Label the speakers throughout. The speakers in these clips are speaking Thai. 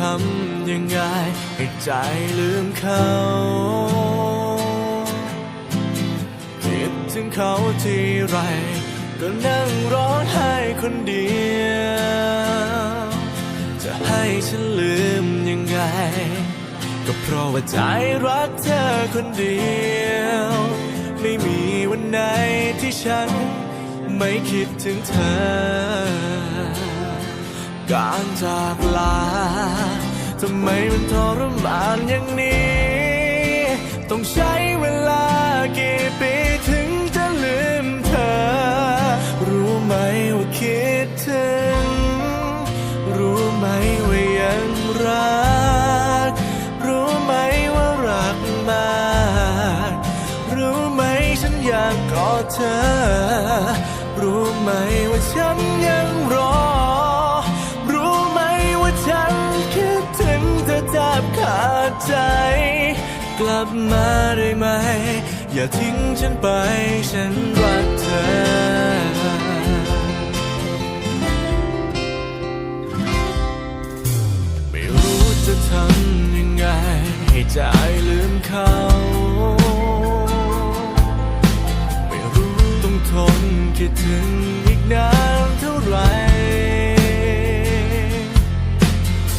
Speaker 1: ทำยังไงให้ใจลืมเขาคิดถึงเขาที่ไร ก็นั่งร้องไห้คนเดียว จะให้ฉันลืมยังไง ก็เพราะว่าใจรักเธอคนเดียว ไม่มีวันไหนที่ฉันไม่คิดถึงเธอ การจากลาทำไมมันทรมานอย่างนี้ ต้องใช้เวลากี่ปีถึงจะลืมเธอ รู้ไหมว่าคิดถึง รู้ไหมว่ายังรัก รู้ไหมว่ารักมากรู้ไหมฉันอยากกอดเธอ รู้ไหมว่าฉันยังรอ ใจ กลับมาได้ไหม อย่าทิ้งฉันไป ฉันรักเธอไม่รู้จะทำยังไง ให้ใจลืมเขา ไม่รู้ต้องทนคิดถึงอีกนานเท่าไหร่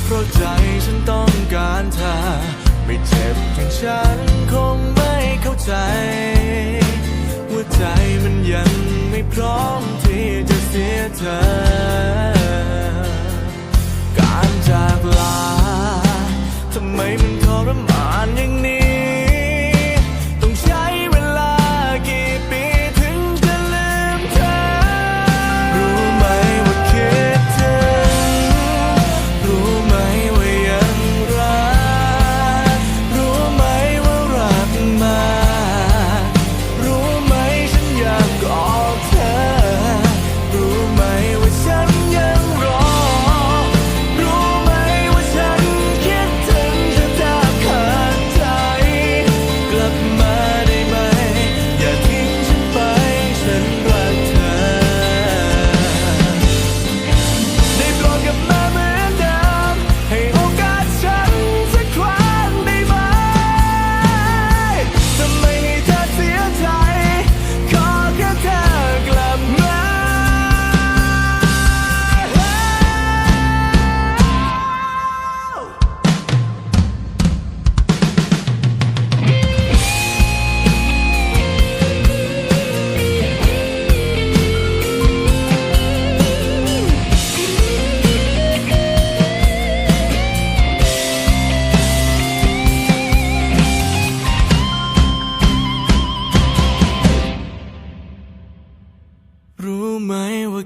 Speaker 1: เพราะใจฉันต้องการเธอ ไม่เจ็บอย่างฉันคงไม่เข้าใจ ว่าใจมันยังไม่พร้อมที่จะเสียเธอ การจากลาทำไมมันทรมานอย่างนี้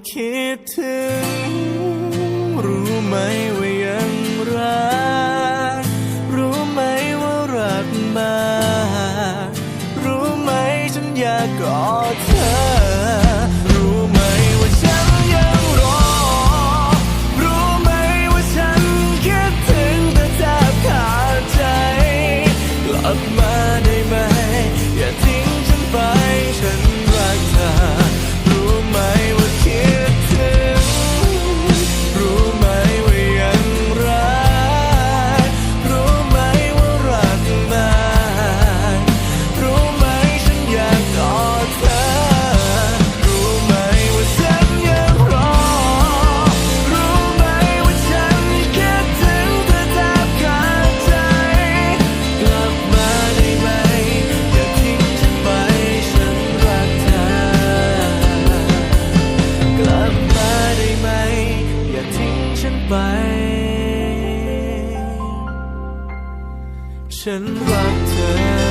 Speaker 1: คิดถึง รู้ไหมว่ายังรัก รู้ไหมว่ารักมากรู้ไหมฉันอยากกอดเธอรู้ไหมว่าฉันยังรอรู้ไหมว่าฉันคิดถึงเธอแทบขาดใจกลับมา ฉันรักเธอ